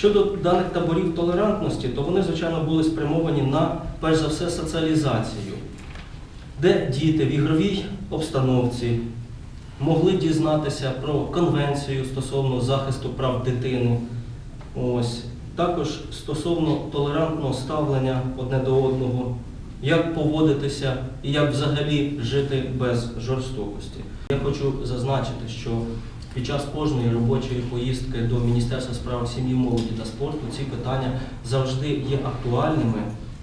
Щодо даних таборів толерантності, то вони, звичайно, були спрямовані на, перш за все, соціалізацію, де діти в ігровій обстановці могли дізнатися про конвенцію стосовно захисту прав дитини. Ось. Також стосовно толерантного ставлення одне до одного, як поводитися і як взагалі жити без жорстокості. Я хочу зазначити, що під час кожної робочої поїздки до Міністерства справ сім'ї, молоді та спорту ці питання завжди є актуальними.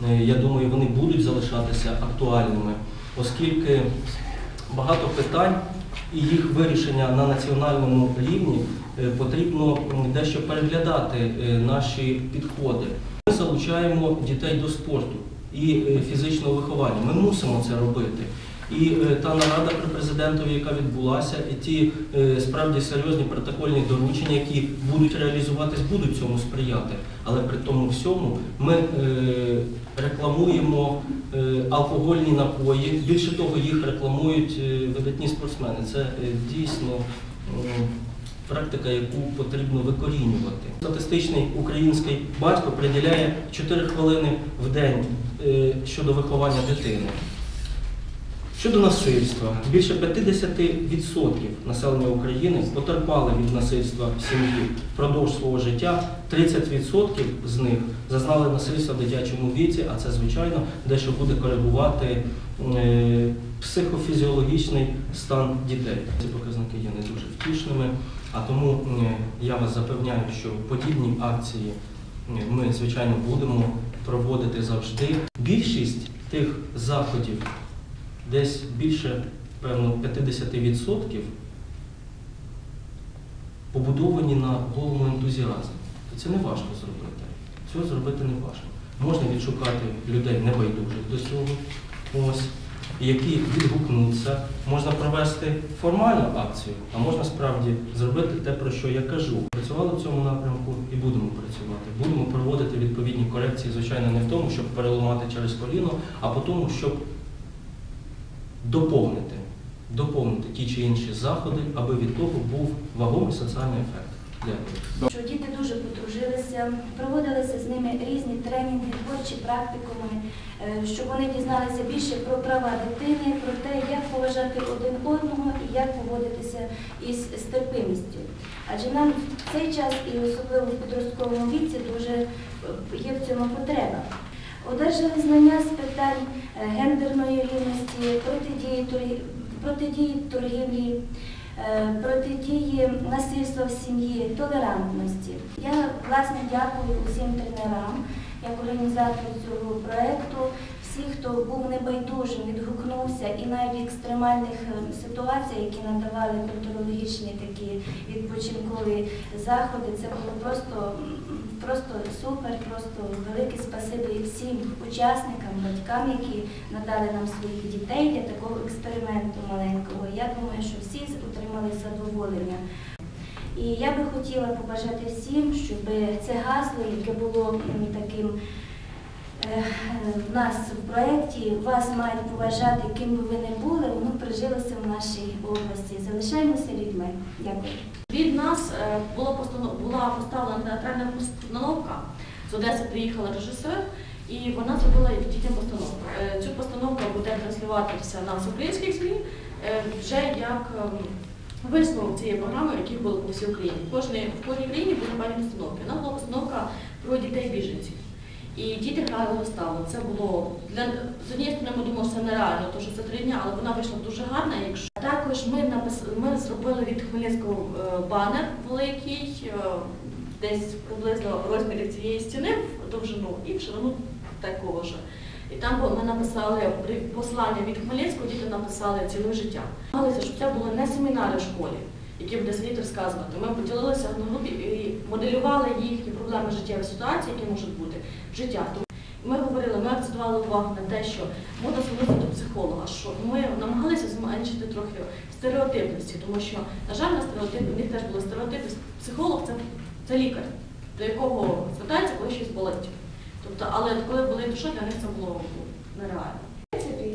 Е, Я думаю, вони будуть залишатися актуальними, оскільки багато питань і їх вирішення на національному рівні е, потрібно дещо переглядати е, наші підходи. Ми залучаємо дітей до спорту і фізичного виховання. Ми мусимо це робити. І е, та нарада при президентові, яка відбулася, і ті е, справді серйозні протокольні доручення, які будуть реалізуватись, будуть цьому сприяти. Але при тому всьому ми е, рекламуємо алкогольні напої. Більше того, їх рекламують видатні спортсмени. Це дійсно практика, яку потрібно викорінювати. Статистичний український батько приділяє 4 хвилини в день щодо виховання дитини. Щодо насильства, більше 50% населення України потерпали від насильства в сім'ї впродовж свого життя. 30% з них зазнали насильства в дитячому віці, а це, звичайно, дещо буде коригувати е, психофізіологічний стан дітей. Ці показники є не дуже втішними, а тому е, я вас запевняю, що подібні акції ми, звичайно, будемо проводити завжди. Більшість тих заходів десь більше, певно, 50% побудовані на голому ентузіазмі. То це не важко зробити. Цього зробити не важко. Можна відшукати людей небайдужих до цього, ось, які відгукнуться. Можна провести формальну акцію, а можна справді зробити те, про що я кажу. Працювали в цьому напрямку і будемо працювати. Будемо проводити відповідні корекції, звичайно, не в тому, щоб переламати через коліно, а по тому, щоб доповнити, доповнити ті чи інші заходи, аби від того був вагомий соціальний ефект. Дякую. Що діти дуже подружилися, проводилися з ними різні тренінги, творчі практикуми, е, щоб вони дізналися більше про права дитини, про те, як поважати один одного і як поводитися із з терпимістю. Адже нам в цей час і особливо в підростковому віці дуже е, є в цьому потреба. Одержали знання з питань е, гендерної рівності, протидії, протидії торгівлі, е, протидії насильства в сім'ї, толерантності. Я власне дякую усім тренерам, як організатору цього проєкту, всі, хто був небайдужим, відгукнувся і навіть в екстремальних е, ситуаціях, які надавали культурологічні такі відпочинкові заходи, це було просто, просто супер, просто велике спасибі всім учасникам, батькам, які надали нам своїх дітей для такого експерименту маленького. Я думаю, що всі отримали задоволення. І я би хотіла побажати всім, щоб це гасло, яке було таким нас в проєкті, вас мають поважати, ким би ви не були, воно прижилося в нашій області. Залишаємося людьми. Дякую. Від нас е, була поставлена театральна постановка. З Одеси приїхала режисер, і вона зробила дітям постановку. Е, Цю постановку буде транслюватися на всеукраїнських ЗМІ е, вже як висновок цієї програми, яких було по всій Україні. В кожній, країні були певні постановки. Нас була постановка про дітей біженців. І діти грали виставу. Це було для з однієї сторони, ми думали, це нереально, тому що це три дня, але вона вийшла дуже гарна. Якщо також ми напис... ми зробили від Хмельницького е, банер великий, е, десь приблизно розмірі цієї стіни в довжину і в ширину такого ж. І там ми написали послання від Хмельницького, діти написали ціле життя. Намагалися, щоб це були не семінари в школі, які буде сидіти розказувати. Ми поділилися на групі і моделювали їхні проблеми життєві ситуації, які можуть бути в життях. Ми говорили, ми акцентували увагу на те, що можна звернутися до психолога, що ми намагалися зменшити трохи стереотипності, тому що, на жаль, на стереотипи, в них теж були стереотипи. Психолог це, це лікар, до якого звертається, коли щось болить. Тобто, але коли були душа, для них це було нереально.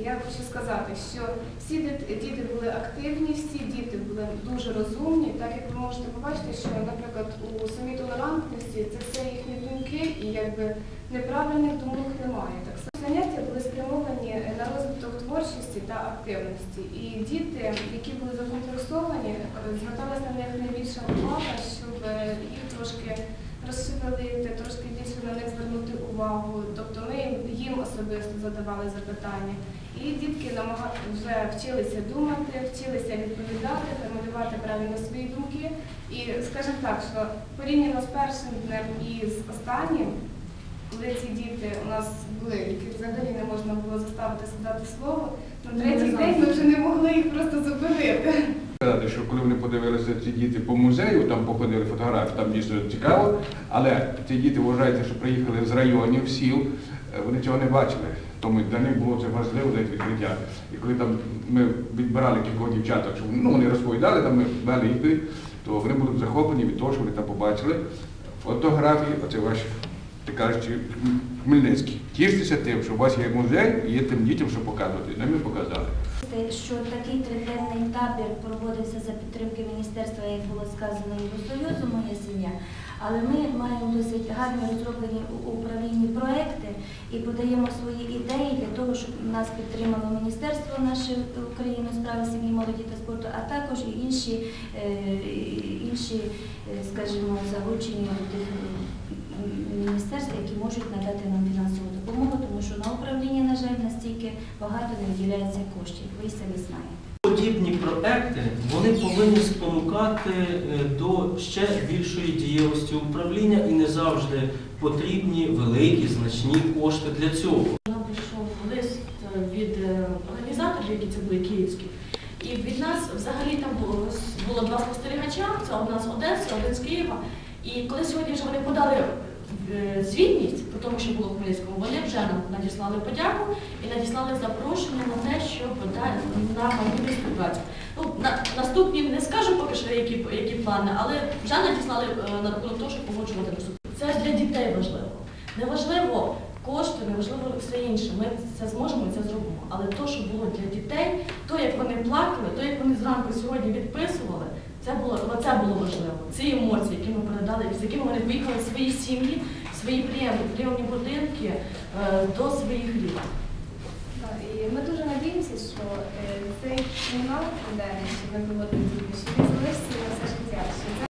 Я хочу сказати, що всі діти були активні, всі діти були дуже розумні. Так як ви можете побачити, що, наприклад, у самій толерантності це все їхні думки, і якби неправильних думок немає. Так само заняття були спрямовані на розвиток творчості та активності. І діти, які були закомплексовані, е, зверталася на них найбільша увага, щоб е, їх трошки розшевелити, трошки більше на них звернути увагу. Тобто ми особисто задавали запитання. І дітки вже вчилися думати, вчилися відповідати, формулювати правильно свої думки. І скажімо так, що порівняно з першим днем і з останнім, коли ці діти у нас були, яких взагалі не можна було заставити сказати слово, на третій день ми вже не могли їх просто зупинити. Сказати, що коли вони подивилися ці діти по музею, там походили фотографії, там дійсно цікаво, але ці діти вважаються, що приїхали з районів, сіл, вони цього не бачили. Тому для них було це важливо для відкриття. І коли там ми відбирали кількох дівчаток, щоб ну, вони розповідали, там ми вели їх, то вони були захоплені від того, що вони там побачили. Фотографії, оце ваші, ти кажеш, Хмельницькі. Тіштеся тим, що у вас є музей і є тим дітям, що показувати. Нам ми показали. Що такий триденний табір проводився за підтримки міністерства, як було сказано, Євросоюзу «Моя сім'я». Але ми маємо досить гарно розроблені управлінні проекти і подаємо свої ідеї для того, щоб нас підтримало Міністерство наше України справи сім'ї, молоді та спорту, а також і інші, е, інші е, скажімо, залучені тих е, міністерств, які можуть надати нам фінансову допомогу, тому що на управління, на жаль, настільки багато не виділяється коштів. Ви самі знаєте. Подібні проекти вони повинні спонукати е, до ще більшої дієвості управління і не завжди потрібні великі значні кошти для цього. Нам прийшов лист е, від е, організаторів, які це були київські. І від нас взагалі там було, було два спостерігача, це одна з Одеси, один з Києва. І коли сьогодні вже вони подали звітність про тому, що було в Хмельницькому, вони вже надіслали подяку і надіслали запрошення на те, дати на майбутню співпрацю. Ну, на, наступні не скажу поки що, які, які плани, але вже надіслали е, на рахунок того, щоб погоджувати доступ. Це для дітей важливо. Неважливо кошти, неважливо все інше. Ми це зможемо і це зробимо. Але то, що було для дітей, то, як вони плакали, то, як вони зранку сьогодні відписували, це було, оце було важливо. Ці емоції, які ми передали, з якими вони поїхали в свої сім'ї, в свої приємні, будинки е, до своїх рідних. І ми дуже надіємося, що е, цей фінал, де ми проводимо, що він залишиться на все життя. що це